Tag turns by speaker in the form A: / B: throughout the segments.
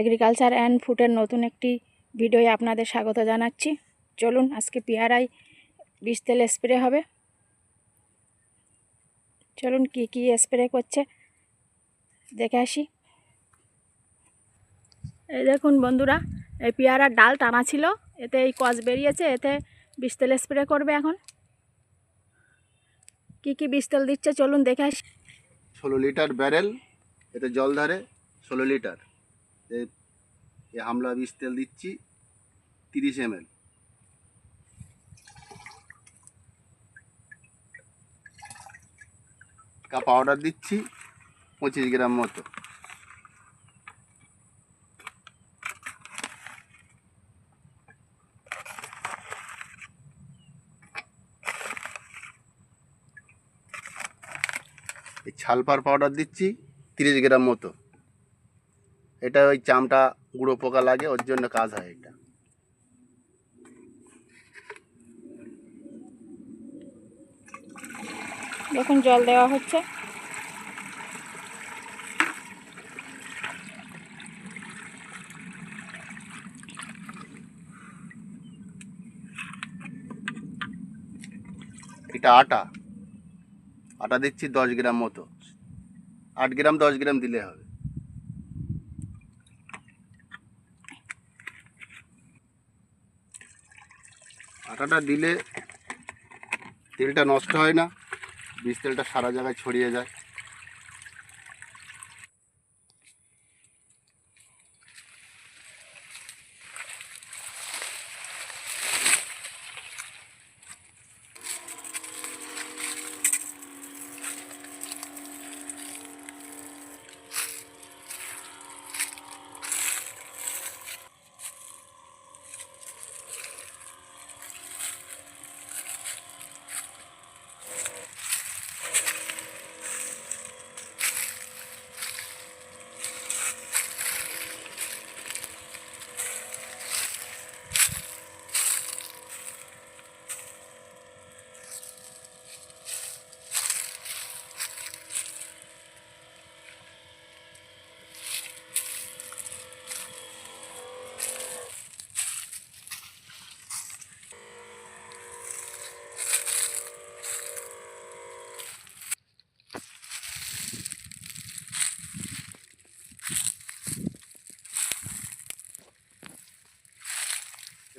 A: Agriculture and ফুডের নতুন একটি ভিডিওয়ে আপনাদের স্বাগত জানাচ্ছি। চলুন, আজকে পেয়ারায় বীজ তেল স্প্রে হবে। চলুন, কি কি স্প্রে করছে? দেখে আসি। এই দেখুন বন্ধুরা, এই পেয়ারার ডাল টানা ছিল, এতে এই কস বেরিয়েছে, এতে বীজ তেল স্প্রে করবে এখন। কি কি বীজ তেল দিচ্ছে, চলুন দেখে আসি।
B: ষোলো লিটার ব্যারেল, এতে জল ধরে, ষোলো লিটার। এ এ হামলা বিষ তেল দিচ্ছি, তিরিশ এম কা পাউডার দিচ্ছি, পঁচিশ গ্রাম মতো। এই ছালপার পাউডার দিচ্ছি, তিরিশ গ্রাম মতো। এটা ওই চামটা গুঁড়ো পোকা লাগে ওর জন্য কাজ হয় এটা।
A: দেখুন জল দেওয়া হচ্ছে।
B: এটা আটা। আটা দিচ্ছি দশ গ্রাম মতো। আট গ্রাম দশ গ্রাম দিলে হবে। আটাটা দিলে তেলটা নষ্ট হয় না বীজ তেলটা সারা জায়গায় ছড়িয়ে যায়।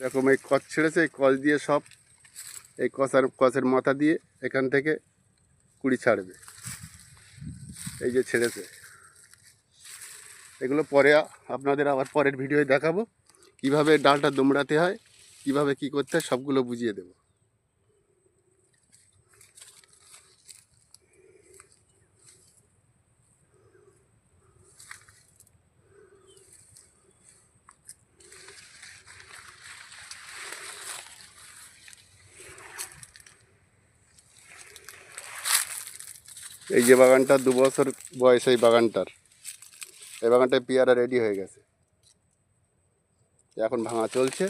B: এরকম এই কচ ছেড়েছে, এই কচ দিয়ে সব, এই কচার, কচের মাথা দিয়ে এখান থেকে কুড়ি ছাড়বে। এই যে ছেড়েছে। এগুলো পরে আপনাদের আবার পরের ভিডিওয়ে দেখাবো। কীভাবে ডালটা দোমড়াতে হয়, কীভাবে কি করতে হয়, সবগুলো বুঝিয়ে দেবো। এই যে বাগানটা দু বছর বয়স এই বাগানটার। এই বাগানটায় পেয়ারা রেডি হয়ে গেছে। এখন ভাঙা চলছে।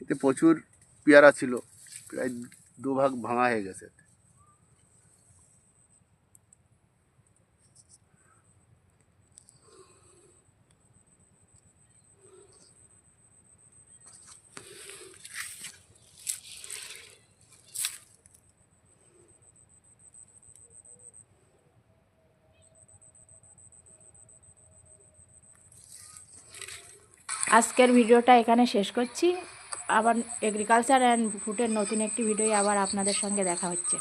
B: এতে প্রচুর পেয়ারা ছিল। প্রায় দুভাগ ভাঙা হয়ে গেছে।
A: আজকের ভিডিওটা এখানে শেষ করছি। আবার এগ্রিকালচার অ্যান্ড ফুডের নতুন একটি ভিডিও আবার আপনাদের সঙ্গে দেখা হচ্ছে।